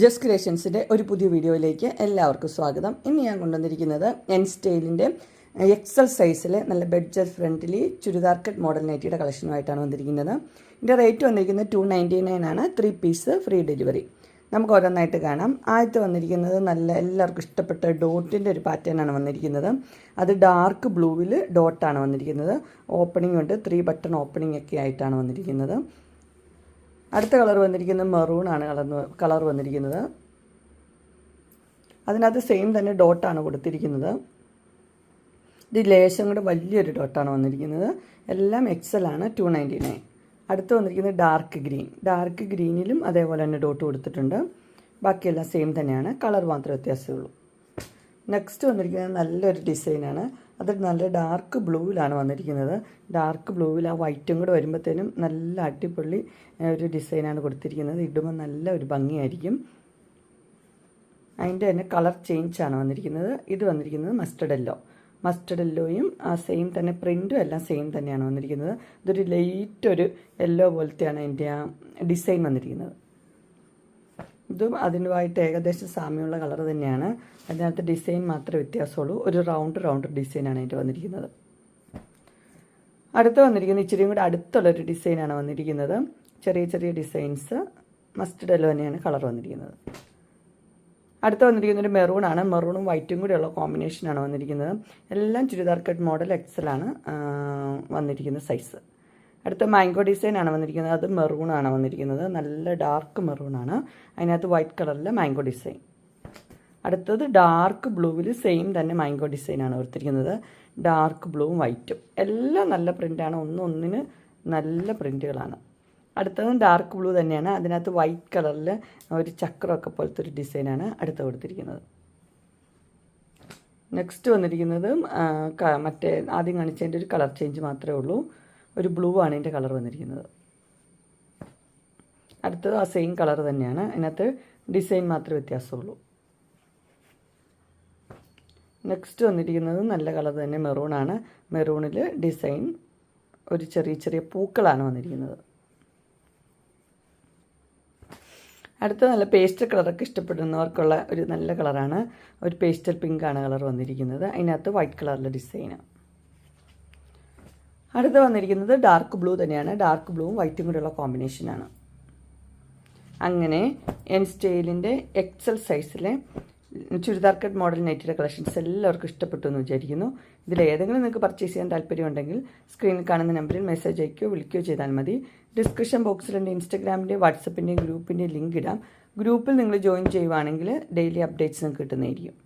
Just ക്രിയേഷൻസിന്റെ ഒരു പുതിയ വീഡിയോയിലേക്ക് എല്ലാവർക്കും സ്വാഗതം. ഇന്ന് ഞാൻ കൊണ്ടുവന്നിരിക്കുന്നത് എൻ സ്റ്റൈലിന്റെ എക്സൽ സൈസിലെ നല്ല budget friendly churidar cut model നൈറ്റിയുടെ കളക്ഷനുമായിട്ടാണ് വന്നിരിക്കുന്നത്. ഇതിന്റെ റേറ്റ് വന്നിരിക്കുന്നത് ടു നയന്റി നയൻ ആണ്. ത്രീ പീസ് ഫ്രീ ഡെലിവറി നമുക്ക് ഓരോന്നായിട്ട് കാണാം. ആദ്യത്തെ വന്നിരിക്കുന്നത് നല്ല എല്ലാവർക്കും ഇഷ്ടപ്പെട്ട ഡോട്ടിന്റെ ഒരു പാറ്റേൺ ആണ് വന്നിരിക്കുന്നത്. അത് ഡാർക്ക് ബ്ലൂവിൽ ഡോട്ടാണ് വന്നിരിക്കുന്നത്. ഓപ്പണിംഗ് ഉണ്ട്. ത്രീ ബട്ടൺ ഓപ്പണിംഗ് ഒക്കെ ആയിട്ടാണ് വന്നിരിക്കുന്നത്. അടുത്ത കളർ വന്നിരിക്കുന്നത് മെറൂൺ ആണ് കളർ കളർ വന്നിരിക്കുന്നത്. അതിനകത്ത് സെയിം തന്നെ ഡോട്ടാണ് കൊടുത്തിരിക്കുന്നത്. ഇത് ലേശം കൂടെ വലിയൊരു ഡോട്ടാണ് വന്നിരിക്കുന്നത്. എല്ലാം എക്സൽ ആണ് ടു നയന്റി നയൻ അടുത്ത് വന്നിരിക്കുന്നത് ഡാർക്ക് ഗ്രീൻ ഡാർക്ക് ഗ്രീനിലും അതേപോലെ തന്നെ ഡോട്ട് കൊടുത്തിട്ടുണ്ട്. ബാക്കിയെല്ലാം സെയിം തന്നെയാണ്. കളർ മാത്രമേ വ്യത്യാസമുള്ളൂ. നെക്സ്റ്റ് വന്നിരിക്കുന്നത് നല്ലൊരു ഡിസൈനാണ് അത് നല്ല ഡാർക്ക് ബ്ലൂവിലാണ് വന്നിരിക്കുന്നത്. ഡാർക്ക് ബ്ലൂവിൽ ആ വൈറ്റും കൂടെ വരുമ്പോഴത്തേനും നല്ല അടിപൊളി ഒരു ഡിസൈനാണ് കൊടുത്തിരിക്കുന്നത്. ഇടുമ്പോൾ നല്ല ഒരു ഭംഗിയായിരിക്കും. അതിന്റെ തന്നെ കളർ ചേഞ്ച് ആണ് വന്നിരിക്കുന്നത്. ഇത് വന്നിരിക്കുന്നത് മസ്റ്റർഡ് എല്ലോ മസ്റ്റർഡ് ആ സെയിം തന്നെ പ്രിന്റും എല്ലാം സെയിം തന്നെയാണ് വന്നിരിക്കുന്നത്. ഇതൊരു ലൈറ്റ് ഒരു യെല്ലോ പോലത്തെയാണ് അതിന്റെ ആ ഡിസൈൻ വന്നിരിക്കുന്നത്. ഇതും അതിനുമായിട്ട് ഏകദേശം സാമ്യമുള്ള കളർ തന്നെയാണ്. അതിനകത്ത് ഡിസൈൻ മാത്രമേ വ്യത്യാസമുള്ളൂ. ഒരു റൗണ്ട് റൗണ്ട് ഡിസൈനാണ് അതിന്റെ വന്നിരിക്കുന്നത്. അടുത്ത് വന്നിരിക്കുന്നത് ഇച്ചിരിയും കൂടെ അടുത്തുള്ളൊരു ഡിസൈനാണ് വന്നിരിക്കുന്നത്. ചെറിയ ചെറിയ ഡിസൈൻസ്. മസ്റ്റർഡ് എല്ലോ തന്നെയാണ് കളർ വന്നിരിക്കുന്നത്. അടുത്ത് വന്നിരിക്കുന്നത് ഒരു മെറൂണാണ് മെറൂണും വൈറ്റും കൂടെയുള്ള കോമ്പിനേഷനാണ് വന്നിരിക്കുന്നത്. എല്ലാം ചുരിദാർ കട്ട് മോഡൽ എക്സലാണ് വന്നിരിക്കുന്ന സൈസ്. അടുത്ത മാംഗോ ആണ് വന്നിരിക്കുന്നത്. അത് മെറൂൺ ആണ് വന്നിരിക്കുന്നത്. നല്ല ഡാർക്ക് മെറൂൺ ആണ് അതിനകത്ത് വൈറ്റ് കളറിലെ മാംഗോ ഡിസൈൻ. അടുത്തത് ഡാർക്ക് ബ്ലൂവിൽ സെയിം തന്നെ മാംഗോ ഡിസൈനാണ് ഓർത്തിരിക്കുന്നത് ഡാർക്ക് ബ്ലൂവും വൈറ്റും. എല്ലാം നല്ല പ്രിന്റാണ് ഒന്നും ഒന്നിന് നല്ല പ്രിന്റുകളാണ് അടുത്തതും ഡാർക്ക് ബ്ലൂ തന്നെയാണ്. അതിനകത്ത് വൈറ്റ് കളറിൽ ഒരു ചക്രമൊക്കെ പോലത്തെ ഒരു ഡിസൈനാണ് അടുത്ത് കൊടുത്തിരിക്കുന്നത്. നെക്സ്റ്റ് വന്നിരിക്കുന്നത് മറ്റേ ആദ്യം കാണിച്ചതിന്റെ ഒരു കളർ ചേഞ്ച് മാത്രമേ ഉള്ളൂ. ഒരു ബ്ലൂ ആണ് ഇതിന്റെ കളർ വന്നിരിക്കുന്നത്. അടുത്തത് ആ സെയിം കളർ തന്നെയാണ്. അതിനകത്ത് ഡിസൈൻ മാത്രമേ വ്യത്യാസമുള്ളൂ. നെക്സ്റ്റ് വന്നിരിക്കുന്നത് നല്ല കളർ തന്നെ മെറൂണാണ് മെറൂണിൽ ഡിസൈൻ ഒരു ചെറിയ ചെറിയ പൂക്കളാണ് വന്നിരിക്കുന്നത്. അടുത്ത നല്ല പേസ്റ്റൽ കളറൊക്കെ ഇഷ്ടപ്പെടുന്നവർക്കുള്ള ഒരു നല്ല കളറാണ് ഒരു പേസ്റ്റൽ പിങ്കാണ് കളർ വന്നിരിക്കുന്നത്. അതിനകത്ത് വൈറ്റ് കളറിലെ ഡിസൈന് അടുത്ത് വന്നിരിക്കുന്നത് ഡാർക്ക് ബ്ലൂ തന്നെയാണ്. ഡാർക്ക് ബ്ലൂവും വൈറ്റും കൂടെയുള്ള കോമ്പിനേഷനാണ് അങ്ങനെ എൻ സ്റ്റൈലിന്റെ എക്സൽ സൈസിലെ ചുരിദാർ കട്ട് മോഡൽ നെറ്റിയുടെ കളക്ഷൻസ് എല്ലാവർക്കും ഇഷ്ടപ്പെട്ടു എന്ന് വിചാരിക്കുന്നു. ഇതിൽ ഏതെങ്കിലും നിങ്ങൾക്ക് പർച്ചേസ് ചെയ്യാൻ താല്പര്യമുണ്ടെങ്കിൽ സ്ക്രീനിൽ കാണുന്ന നമ്പറിൽ മെസ്സേജ് അയക്കുകയോ വിളിക്കുകയോ ചെയ്താൽ മതി. ഡിസ്ക്രിപ്ഷൻ ബോക്സിൽ എന്റെ ഇൻസ്റ്റഗ്രാമിന്റെ വാട്സപ്പിന്റെയും ഗ്രൂപ്പിന്റെയും ലിങ്ക് ഇടാം. ഗ്രൂപ്പിൽ നിങ്ങൾ ജോയിൻ ചെയ്യുവാണെങ്കിൽ ഡെയിലി അപ്ഡേറ്റ്സ് നിങ്ങൾക്ക് കിട്ടുന്നതായിരിക്കും.